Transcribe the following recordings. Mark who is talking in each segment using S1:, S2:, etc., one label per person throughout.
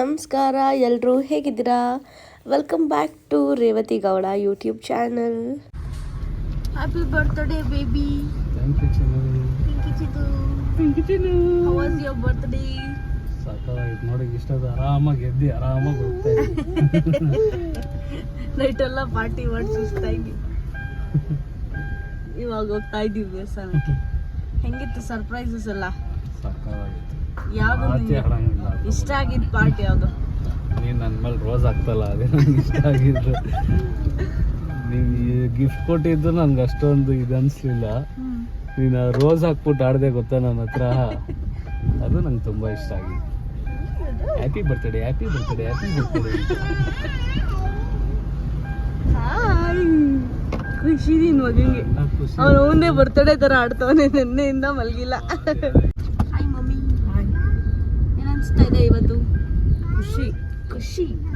S1: ನಮಸ್ಕಾರ ಎಲ್ಲರೂ ಹೇಗಿದ್ದೀರಾ? Welcome back to Revathi Gowda YouTube channel happy birthday baby
S2: thank you ಚೆನ್ನಾಗಿ
S1: Pinky Chidu how was your birthday
S2: ಸಾಕಾಗಿತ್ತು ನೋಡಿ ಇಷ್ಟದ ಆರಾಮಾಗಿ ಎದ್ದಿ ಆರಾಮಾಗಿ ಹೋಗ್ತಾ
S1: ನೈಟ್ ಎಲ್ಲ ಪಾರ್ಟಿ ಮಾಡಿ ಸುಸ್ತಾಗಿ ಇವಾಗ ಹೋಗ್ತಾ ಇದ್ದೀವಿ ದೇವಸ್ಥಾನಕ್ಕೆ. ಹೆಂಗಿತ್ತು ಸರ್ಪ್ರೈಸಸ್ ಎಲ್ಲ?
S2: ಸಾಕಾಗಿತ್ತು
S1: ಯಾವ್ದು ಇಷ್ಟ ಆಗಿದ್ದು ಪಾರ್ಟಿ ಯಾವುದು?
S2: ನೀನು ನನ್ನ ಮೇಲೆ ರೋಸ್ ಆಗ್ತಲ್ಲ ಅದೇ ನಂಗೆ ಇಷ್ಟ ಆಗಿದ್ದು. ನೀವು ಗಿಫ್ಟ್ ಕೊಟ್ಟಿದ್ದು ನನ್ಗೆ ಅಷ್ಟೊಂದು ಇದು ಅನಿಸ್ಲಿಲ್ಲ. ನೀನು ರೋಸ್ ಹಾಕ್ಬಿಟ್ಟು ಆಡದೆ ಗೊತ್ತಾ ನನ್ನ ಹತ್ರ? ಅದು ನಂಗೆ ತುಂಬ ಇಷ್ಟ ಆಗಿತ್ತು happy birthday happy birthday happy birthday
S1: ಖುಷಿ ನೀನು
S2: ಖುಷಿ.
S1: ಅವನು ಅವನೇ ಬರ್ತಡೇ ತರ ಆಡ್ತಾವನೆ ನೆನ್ನೆಯಿಂದ ಮಲಗಿಲ್ಲ.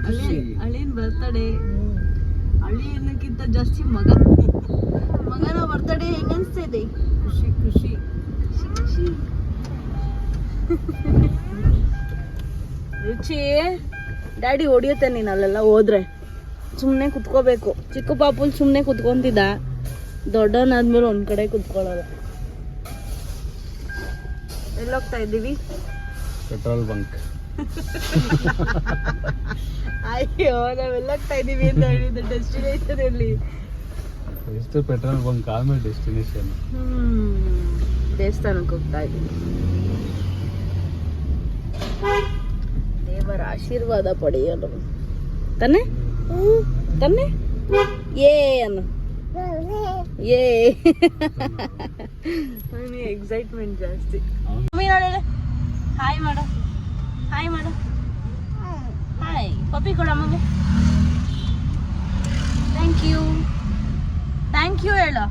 S1: ಅಳಿಯನ್ ಬರ್ತಡೇ ಅಳಿಯನ್ನಕ್ಕಿಂತ ಜಾಸ್ತಿ ಮಗ ಮಗನ ಬರ್ತಡೇ ಹೆಂಗ ಅನ್ಸ್ತಾ ಇದೆ
S2: ಖುಷಿ. ಖುಷಿ
S1: ಖುಷಿ. ರುಚಿ. ಡ್ಯಾಡಿ ಹೊಡಿಯುತ್ತೆ ನೀನು ಅಲ್ಲೆಲ್ಲ ಹೋದ್ರೆ. ಸುಮ್ಮನೆ ಕುತ್ಕೋಬೇಕು. ಚಿಕ್ಕ ಪಾಪು ಸುಮ್ಮನೆ ಕುತ್ಕೊಂತಿದ್ದ. ದೊಡ್ಡವನಾದ್ಮೇಲೆ ಒಂದ್ ಕಡೆ ಕುತ್ಕೊಳ್ಳೋದ. ಎಲ್ಲೋಗ್ತಾ ಇದ್ದೀವಿ?
S2: Petrol bunk.
S1: ಅಯ್ಯೋ ನಾವೆಲ್ಲೋಗ್ತಾ ಇದ್ದೀವಿ ಅಂತ ಹೇಳಿದ್ದು ಡೆಸ್ಟಿನೇಷನ್ ಅಲ್ಲಿ
S2: ಎಷ್ಟು ಪೆಟ್ರೋಲ್ ಬಂಕ್ ಆಮೇಲೆ ಡೆಸ್ಟಿನೇಷನ್
S1: ಹ್ಮ್ ದೇವಸ್ಥಾನಕ್ಕೆ ಹೋಗ್ತಾ ಇದ್ದೀವಿ ದೇವರ ಆಶೀರ್ವಾದ ಪಡೆಯಲು ತಾನೆ ತಾನೆ ಏ ಅನ್ನು. ಏ. ಎಕ್ಸೈಟ್ಮೆಂಟ್ ಜಾಸ್ತಿ. ಹಾಯ್ ಮಾಡು. ಹಾಯ್ ಮಾಡು. ಹಾಯ್ ಪಪ್ಪಿ ಕೊಡ mummy thank you thank you ಹೇಳು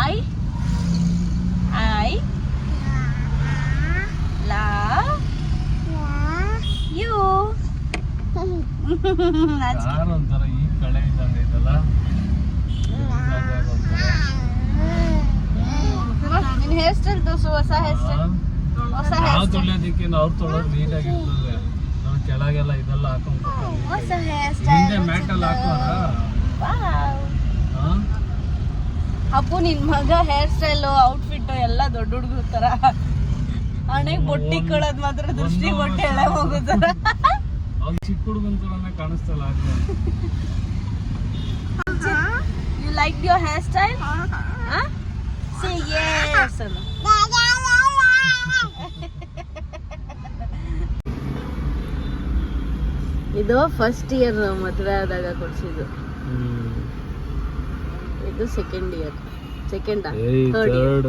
S1: I I love you.
S2: Car ಒಂಥರ ಈ ಕಡೆ ಇದ್ದಂಗೆ ಐತಲ್ಲ
S1: ನಿನ್ ಹೇರ್ ಸ್ಟೈಲ್ ತೋರ್ಸು ಹೊಸ ಹೇರ್ ಸ್ಟೈಲ್ ಹೊಸ
S2: ನಾವು ತೊಳೆಯೋದಕ್ಕೆ ಅವ್ರು ತೊಳೋದು ನೀಟಾಗಿ ಇರ್ತದೆ ನಾವು ಕೆಳಗೆಲ್ಲ ಇದೆಲ್ಲ ಹಾಕೊಂಡು
S1: ಹೇರ್
S2: ಹಿಂದೆ
S1: ಸ್ಟೈಲ್
S2: ಮ್ಯಾಟ್ ಅಲ್ಲಿ ಹಾಕೋರ
S1: ಅಪ್ಪು ನಿನ್ ಮಗ ಹೇರ್ ಸ್ಟೈಲ್ ಔಟ್ಫಿಟ್ ಎಲ್ಲ ದೊಡ್ಡ ಹುಡುಗರ ತರ. ಹಣೆಗೆ ಬೊಟ್ಟಿ ಕೊಡೋದ್ ಮಾತ್ರ ದೃಷ್ಟಿ ಬೊಟ್ಟೆ ಎಳೆ ಹೋಗುತ್ತಾರ. ತರ
S2: ಅವ್ನು ಚಿಕ್ಕ ಹುಡುಗನ ತರನೇ ಕಾಣಿಸ್ತಲ್ಲ
S1: you like your hair style say yes ಅನ್ನು ಇದು ಫಸ್ಟ್ ಇಯರ್ ಮದುವೆ ಆದಾಗ ಕೊಡ್ಸಿದ್ದು. ಇದು second year second third year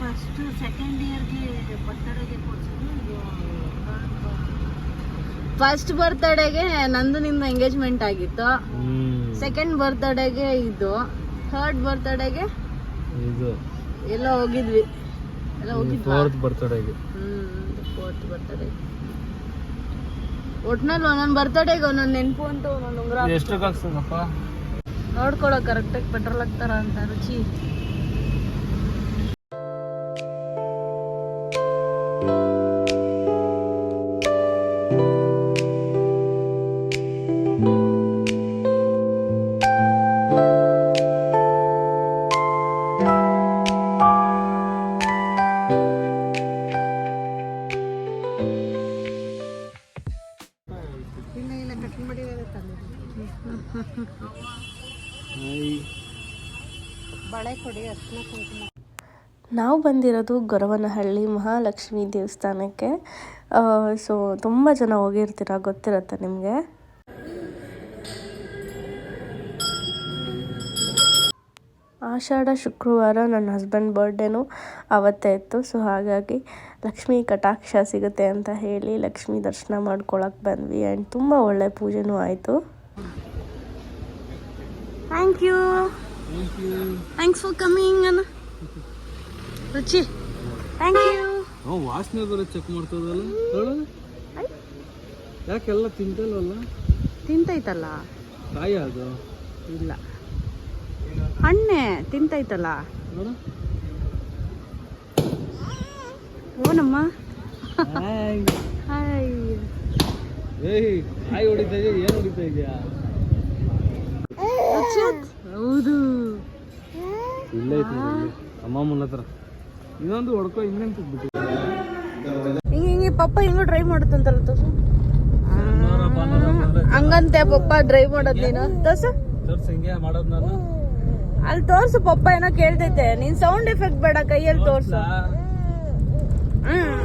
S1: first second ಇಯರ್ಗೆ ಬರ್ತಡೆಗೆ ಫಸ್ಟ್ ಬರ್ತಡೆಗೆ ನಂದು ನಿಂದು ಎಂಗೇಜ್ಮೆಂಟ್ ಆಗಿತ್ತು. ಸೆಕೆಂಡ್ ಬರ್ತಡೇಗೆ ಇದು. ಥರ್ಡ್ ಬರ್ತಡೇಗೆ
S2: ಇದು.
S1: ಎಲ್ಲ ಹೋಗಿದ್ವಿ. ಎಲ್ಲ ಹೋಗಿದ್ವಿ?
S2: ಫೋರ್ತ್ ಬರ್ತಡೆಗೆ
S1: ಹ್ಮ್ ಫೋರ್ತ್ ಒಟ್ನಲ್ಲಿ ಒಂದೊಂದು ಬರ್ತಡೆಗೆ ಒಂದೊಂದು ನೆನಪು ಅಂತ ಒಂದೊಂದು ಉಂಗುರ
S2: ಎಷ್ಟಕ್ಕೆ ಹಾಕ್ಸದಪ್ಪ?
S1: ನೋಡ್ಕೊಳ್ಳೋ ಕರೆಕ್ಟಾಗಿ ಪೆಟ್ರೋಲ್ ಹಾಕ್ತಾರ ಅಂತ ರುಚಿ.
S3: ನಾವು ಬಂದಿರೋದು ಗೊರವನಹಳ್ಳಿ ಮಹಾಲಕ್ಷ್ಮಿ ದೇವಸ್ಥಾನಕ್ಕೆ. ಸೊ ತುಂಬ ಜನ ಹೋಗಿರ್ತೀರ ಗೊತ್ತಿರತ್ತೆ ನಿಮಗೆ? ಆಷಾಢ ಶುಕ್ರವಾರ ನನ್ನ ಹಸ್ಬೆಂಡ್ ಬರ್ಡೇನು ಆವತ್ತೇ ಇತ್ತು. ಸೊ ಹಾಗಾಗಿ ಲಕ್ಷ್ಮೀ ಕಟಾಕ್ಷ ಸಿಗುತ್ತೆ ಅಂತ ಹೇಳಿ ಲಕ್ಷ್ಮಿ ದರ್ಶನ ಮಾಡ್ಕೊಳಕ್ಕೆ ಬಂದ್ವಿ. ಆ್ಯಂಡ್ ತುಂಬ ಒಳ್ಳೆ ಪೂಜೆನೂ ಆಯಿತು.
S1: Thank you thanks for coming ಅನ್ನ ರುಚಿ. ಥ್ಯಾಂಕ್ ಯು
S2: ಅವ ವಾಸನೆ ಬರೋ ಚೆಕ್ ಮಾಡ್ತದಲ್ಲ? ಹೇಳು. ಯಾಕೆಲ್ಲ ತಿಂತಲ್ವಲ್ಲ?
S1: ತಿಂತೈತಲ್ಲ?
S2: ಕಾಯಿ ಅದು.
S1: ಇಲ್ಲ. ಹಣ್ಣೆ ತಿಂತೈತಲ್ಲ? ಓನಮ್ಮ
S2: ಹಾಯ್
S1: ಹಾಯ್
S2: ಏಯ್ ಹಾಯ್ ಹೊಡಿತಾ ಇದೆಯಾ? ಏನು ಹೊಡಿತಾ ಇದೆಯಾ?
S1: ಅಕ್ಷತ್ ಹೌದು.
S2: ಇಲ್ಲೇ ಐತಿ ಹತ್ರ. ಇನ್ನೊಂದು ಹೊಡ್ಕೋ ಇನ್ನೊಂದು ಬಿಟ್ಟು
S1: ಹಿಂಗೆ ಹಿಂಗೆ ಪಪ್ಪ ಹಿಂಗೂ ಡ್ರೈವ್ ಮಾಡುತ್ತಂತಲ್ಲ ತೋಸು? ಹಂಗಂತೆ ಪಪ್ಪ ಡ್ರೈವ್ ಮಾಡೋದ್ ನೀನು. ತೋಸು. ಅಲ್ಲಿ ತೋರ್ಸು ಪಪ್ಪ ಏನೋ ಕೇಳ್ತೈತೆ. ನೀನ್ ಸೌಂಡ್ ಎಫೆಕ್ಟ್ ಬೇಡ ಕೈಯಲ್ಲಿ ತೋರ್ಸು? ಹ್ಮ್.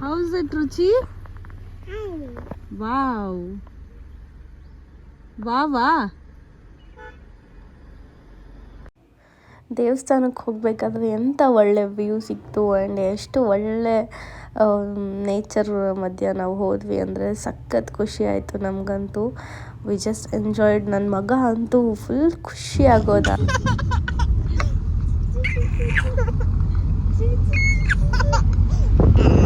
S1: How's it, Ruchi? Wow. Wow, wow.
S3: ದೇವಸ್ಥಾನಕ್ಕೆ ಹೋಗಬೇಕಾದ್ರೆ ಎಂಥ ಒಳ್ಳೆ ವ್ಯೂ ಸಿಕ್ತು ಆ್ಯಂಡ್ ಎಷ್ಟು ಒಳ್ಳೆ ನೇಚರ್ ಮಧ್ಯ ನಾವು ಹೋದ್ವಿ ಅಂದರೆ ಸಖತ್ ಖುಷಿ ಆಯಿತು ನಮಗಂತೂ ವಿ ಜಸ್ಟ್ ಎಂಜಾಯ್ಡ್ ನನ್ನ ಮಗ ಅಂತೂ ಫುಲ್ ಖುಷಿ ಆಗೋದ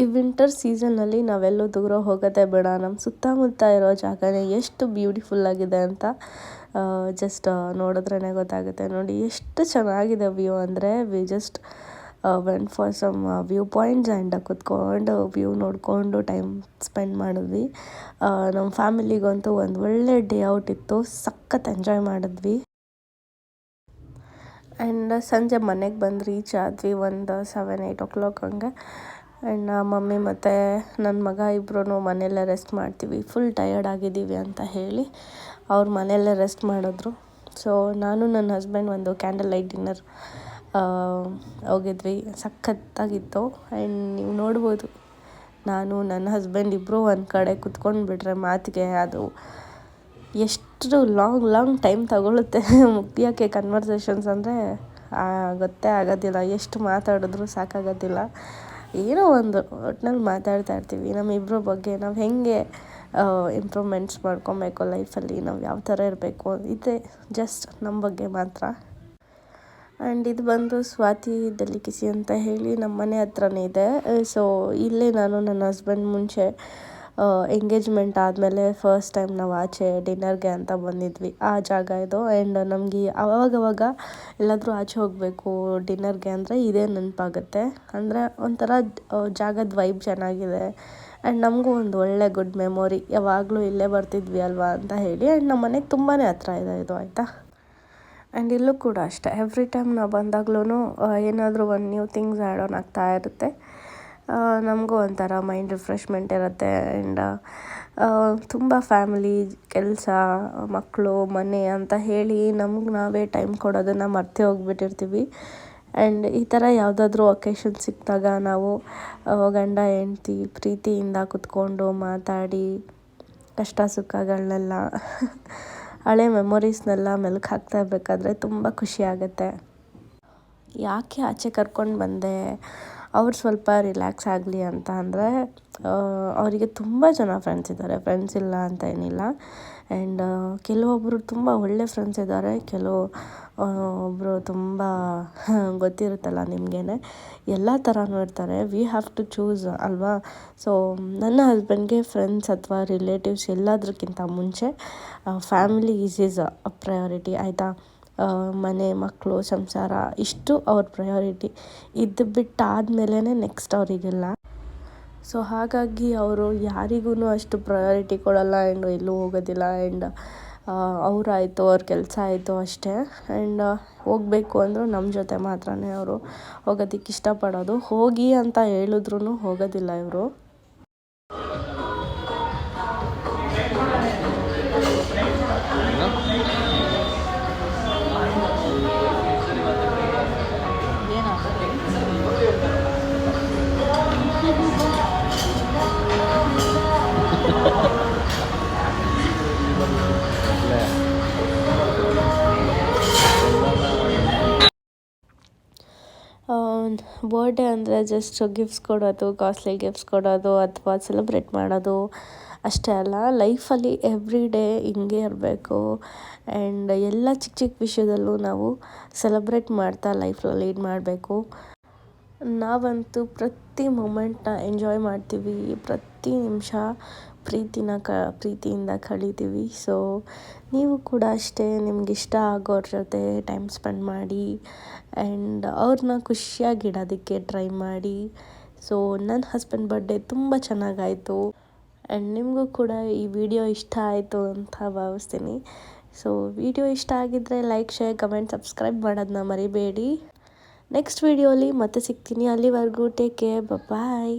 S3: ಈ ವಿಂಟರ್ ಸೀಸನ್ನಲ್ಲಿ ನಾವೆಲ್ಲೂ ದೂರ ಹೋಗೋದೇ ಬೇಡ. ನಮ್ಮ ಸುತ್ತಮುತ್ತ ಇರೋ ಜಾಗನೇ ಎಷ್ಟು ಬ್ಯೂಟಿಫುಲ್ ಆಗಿದೆ ಅಂತ ಜಸ್ಟ್ ನೋಡಿದ್ರೇ ಗೊತ್ತಾಗುತ್ತೆ. ನೋಡಿ, ಎಷ್ಟು ಚೆನ್ನಾಗಿದೆ ವ್ಯೂ ಅಂದರೆ we just went for some view points and ಕುತ್ಕೊಂಡು ವ್ಯೂ ನೋಡಿಕೊಂಡು ಟೈಮ್ ಸ್ಪೆಂಡ್ ಮಾಡಿದ್ವಿ. ನಮ್ಮ ಫ್ಯಾಮಿಲಿಗಂತೂ ಒಂದು ಒಳ್ಳೆ ಡೇ ಔಟ್ ಇತ್ತು. ಸಖತ್ ಎಂಜಾಯ್ ಮಾಡಿದ್ವಿ. ಆ್ಯಂಡ್ ಸಂಜೆ ಮನೆಗೆ ಬಂದು ರೀಚ್ ಆದ್ವಿ ಒಂದು ಸೆವೆನ್ ಏಯ್ಟ್ ಓ ಕ್ಲಾಕ್ ಹಂಗೆ. ಆ್ಯಂಡ್ ಮಮ್ಮಿ ಮತ್ತು ನನ್ನ ಮಗ ಇಬ್ಬರೂ ಮನೆಯಲ್ಲೇ ರೆಸ್ಟ್ ಮಾಡ್ತೀವಿ. ಫುಲ್ ಟಯರ್ಡ್ ಆಗಿದ್ದೀವಿ ಅಂತ ಹೇಳಿ ಅವ್ರು ಮನೆಯಲ್ಲೇ ರೆಸ್ಟ್ ಮಾಡಿದ್ರು. ಸೊ ನಾನು ನನ್ನ ಹಸ್ಬೆಂಡ್ ಒಂದು ಕ್ಯಾಂಡಲ್ ಲೈಟ್ ಡಿನ್ನರ್ ಹೋಗಿದ್ವಿ. ಸಖತ್ತಾಗಿತ್ತು. ಆ್ಯಂಡ್ ನೀವು ನೋಡ್ಬೋದು, ನಾನು ನನ್ನ ಹಸ್ಬೆಂಡ್ ಇಬ್ಬರೂ ಒಂದು ಕಡೆ ಕುತ್ಕೊಂಡು ಬಿಟ್ರೆ ಮಾತಿಗೆ ಅದು ಎಷ್ಟು ಲಾಂಗ್ ಲಾಂಗ್ ಟೈಮ್ ತಗೊಳುತ್ತೆ. ಮುಗಿಯೋಕ್ಕೆ ಕನ್ವರ್ಸೇಷನ್ಸ್ ಅಂದರೆ ಗೊತ್ತೇ ಆಗೋದಿಲ್ಲ. ಎಷ್ಟು ಮಾತಾಡಿದ್ರು ಸಾಕಾಗೋದಿಲ್ಲ. ಏನೋ ಒಂದು ಒಟ್ನಲ್ಲಿ ಮಾತಾಡ್ತಾ ಇರ್ತೀವಿ. ನಮ್ಮಿಬ್ಬರ ಬಗ್ಗೆ ನಾವು ಹೆಂಗೆ ಇಂಪ್ರೂವ್ಮೆಂಟ್ಸ್ ಮಾಡ್ಕೊಬೇಕು ಲೈಫಲ್ಲಿ ನಾವು ಯಾವ ಥರ ಇರಬೇಕು ಇದೆ ಜಸ್ಟ್ ನಮ್ಮ ಬಗ್ಗೆ ಮಾತ್ರ. ಆ್ಯಂಡ್ ಇದು ಬಂದು ಸ್ವಾತಿ ದಲಿಕಿಸಿ ಅಂತ ಹೇಳಿ ನಮ್ಮ ಮನೆ ಹತ್ರನೇ ಇದೆ. ಸೊ ಇಲ್ಲೇ ನಾನು ನನ್ನ ಹಸ್ಬೆಂಡ್ ಮುಂಚೆ ಎಂಗೇಜ್ಮೆಂಟ್ ಆದಮೇಲೆ ಫಸ್ಟ್ ಟೈಮ್ ನಾವು ಆಚೆ ಡಿನ್ನರ್ಗೆ ಅಂತ ಬಂದಿದ್ವಿ. ಆ ಜಾಗ ಇದು ಆ್ಯಂಡ್ ನಮಗೆ ಅವಾಗವಾಗ ಎಲ್ಲಾದರೂ ಆಚೆ ಹೋಗಬೇಕು ಡಿನ್ನರ್ಗೆ ಅಂದರೆ ಇದೇ ನೆನಪಾಗುತ್ತೆ. ಅಂದರೆ ಒಂಥರ ಜಾಗದ ವೈಬ್ ಚೆನ್ನಾಗಿದೆ. ಆ್ಯಂಡ್ ನಮಗೂ ಒಂದು ಒಳ್ಳೆ ಗುಡ್ ಮೆಮೊರಿ ಯಾವಾಗಲೂ ಇಲ್ಲೇ ಬರ್ತಿದ್ವಿ ಅಲ್ವಾ ಅಂತ ಹೇಳಿ ಆ್ಯಂಡ್ ನಮ್ಮ ಮನೆಗೆ ತುಂಬಾ ಹತ್ರ ಇದೆ ಇದು, ಆಯಿತಾ? ಆ್ಯಂಡ್ ಇಲ್ಲೂ ಕೂಡ ಅಷ್ಟೇ. ಎವ್ರಿ ಟೈಮ್ ನಾವು ಬಂದಾಗ್ಲೂ ಏನಾದರೂ ಒಂದು ನ್ಯೂ ಥಿಂಗ್ಸ್ ಆ್ಯಡ್ ಆನ್ ಆಗ್ತಾ ಇರುತ್ತೆ. ನಮಗೂ ಒಂಥರ ಮೈಂಡ್ ರಿಫ್ರೆಶ್ಮೆಂಟ್ ಇರುತ್ತೆ ಆ್ಯಂಡ್ ತುಂಬ ಫ್ಯಾಮಿಲಿ ಕೆಲಸ ಮಕ್ಕಳು ಮನೆ ಅಂತ ಹೇಳಿ ನಮ್ಗೆ ನಾವೇ ಟೈಮ್ ಕೊಡೋದನ್ನು ಮರ್ತೇ ಹೋಗ್ಬಿಟ್ಟಿರ್ತೀವಿ. ಆ್ಯಂಡ್ ಈ ಥರ ಯಾವುದಾದ್ರೂ ಒಕೇಶನ್ ಸಿಕ್ಕಿದಾಗ ನಾವು ಗಂಡ, ಹೆಂಡ್ತಿ ಪ್ರೀತಿಯಿಂದ ಕುತ್ಕೊಂಡು ಮಾತಾಡಿ, ಕಷ್ಟ ಸುಖಗಳನ್ನೆಲ್ಲ ಹಳೆ ಮೆಮೊರೀಸ್ನೆಲ್ಲ ಮೆಲ್ಕು ಹಾಕ್ತಾ ಇರಬೇಕಾದ್ರೆ ತುಂಬ ಖುಷಿ ಆಗುತ್ತೆ. ಯಾಕೆ ಆಚೆ ಕರ್ಕೊಂಡು ಬಂದೆ? ಅವ್ರು ಸ್ವಲ್ಪ ರಿಲ್ಯಾಕ್ಸ್ ಆಗಲಿ ಅಂತ ಅಂದರೆ ಅವರಿಗೆ ತುಂಬ ಜನ ಫ್ರೆಂಡ್ಸ್ ಇದ್ದಾರೆ. ಫ್ರೆಂಡ್ಸ್ ಇಲ್ಲ ಅಂತ ಏನಿಲ್ಲ. ಆ್ಯಂಡ್ ಕೆಲವೊಬ್ಬರು ತುಂಬ ಒಳ್ಳೆ ಫ್ರೆಂಡ್ಸ್ ಇದ್ದಾರೆ. ಕೆಲವು ಒಬ್ಬರು ತುಂಬ ಗೊತ್ತಿರುತ್ತಲ್ಲ ನಿಮಗೇನೆ. ಎಲ್ಲ ಥರನೂ ಇರ್ತಾರೆ. ವಿ ಹ್ಯಾವ್ ಟು ಚೂಸ್ ಅಲ್ವಾ? ಸೊ ನನ್ನ ಹಸ್ಬೆಂಡ್ಗೆ ಫ್ರೆಂಡ್ಸ್ ಅಥವಾ ರಿಲೇಟಿವ್ಸ್ ಎಲ್ಲದಕ್ಕಿಂತ ಮುಂಚೆ family is is a priority ಆಯಿತಾ? ಮನೆ ಮಕ್ಕಳು ಸಂಸಾರ, ಇಷ್ಟು ಅವ್ರ ಪ್ರಯಾರಿಟಿ ಇದು ಬಿಟ್ಟು ನೆಕ್ಸ್ಟ್ ಅವರಿಗೆಲ್ಲ. ಸೊ ಹಾಗಾಗಿ ಅವರು ಯಾರಿಗೂ ಅಷ್ಟು ಪ್ರಯಾರಿಟಿ ಕೊಡಲ್ಲ ಆ್ಯಂಡ್ ಎಲ್ಲೂ ಹೋಗೋದಿಲ್ಲ ಆ್ಯಂಡ್ ಅವರಾಯಿತು ಅವ್ರ ಕೆಲಸ ಆಯಿತು ಅಷ್ಟೇ. ಆ್ಯಂಡ್ ಹೋಗಬೇಕು ಅಂದರೂ ನಮ್ಮ ಜೊತೆ ಮಾತ್ರನೇ ಅವರು ಹೋಗೋದಕ್ಕೆ ಇಷ್ಟಪಡೋದು. ಹೋಗಿ ಅಂತ ಹೇಳಿದ್ರು ಹೋಗೋದಿಲ್ಲ ಇವರು. ಬರ್ಡೇ ಅಂದರೆ ಜಸ್ಟ್ ಗಿಫ್ಟ್ಸ್ ಕೊಡೋದು ಕಾಸ್ಟ್ಲಿ ಗಿಫ್ಟ್ಸ್ ಕೊಡೋದು ಅಥವಾ ಸೆಲೆಬ್ರೇಟ್ ಮಾಡೋದು ಅಷ್ಟೇ ಅಲ್ಲ ಲೈಫಲ್ಲಿ ಎವ್ರಿ ಡೇ ಹಿಂಗೆ ಇರಬೇಕು. ಆ್ಯಂಡ್ ಎಲ್ಲ ಚಿಕ್ಕ ಚಿಕ್ಕ ವಿಷಯದಲ್ಲೂ ನಾವು ಸೆಲೆಬ್ರೇಟ್ ಮಾಡ್ತಾ ಲೈಫಲ್ಲಿ ಲೀಡ್ ಮಾಡಬೇಕು. ನಾವಂತೂ ಪ್ರತಿ ಮೂಮೆಂಟ್ನ ಎಂಜಾಯ್ ಮಾಡ್ತೀವಿ, ಪ್ರತಿ ನಿಮಿಷ ಪ್ರೀತಿನ ಕ, ಪ್ರೀತಿಯಿಂದ ಕಳೀತೀವಿ. ಸೊ ನೀವು ಕೂಡ ಅಷ್ಟೇ ನಿಮ್ಗೆ ಇಷ್ಟ ಆಗೋರ ಜೊತೆ ಟೈಮ್ ಸ್ಪೆಂಡ್ ಮಾಡಿ ಆ್ಯಂಡ್ ಅವ್ರನ್ನ ಖುಷಿಯಾಗಿಡೋದಕ್ಕೆ ಟ್ರೈ ಮಾಡಿ. ಸೊ ನನ್ನ ಹಸ್ಬೆಂಡ್ ಬರ್ಡೇ ತುಂಬ ಚೆನ್ನಾಗಾಯಿತು ಆ್ಯಂಡ್ ನಿಮಗೂ ಕೂಡ ಈ ವಿಡಿಯೋ ಇಷ್ಟ ಆಯಿತು ಅಂತ ಭಾವಿಸ್ತೀನಿ. ಸೊ ವಿಡಿಯೋ ಇಷ್ಟ ಆಗಿದ್ದರೆ ಲೈಕ್ ಶೇರ್ ಕಮೆಂಟ್ ಸಬ್ಸ್ಕ್ರೈಬ್ ಮಾಡೋದನ್ನ ಮರಿಬೇಡಿ. ನೆಕ್ಸ್ಟ್ ವಿಡಿಯೋಲಿ ಮತ್ತೆ ಸಿಗ್ತೀನಿ. ಅಲ್ಲಿವರೆಗೂ ಟೇಕ್ ಕೇರ್ ಬಾಯ್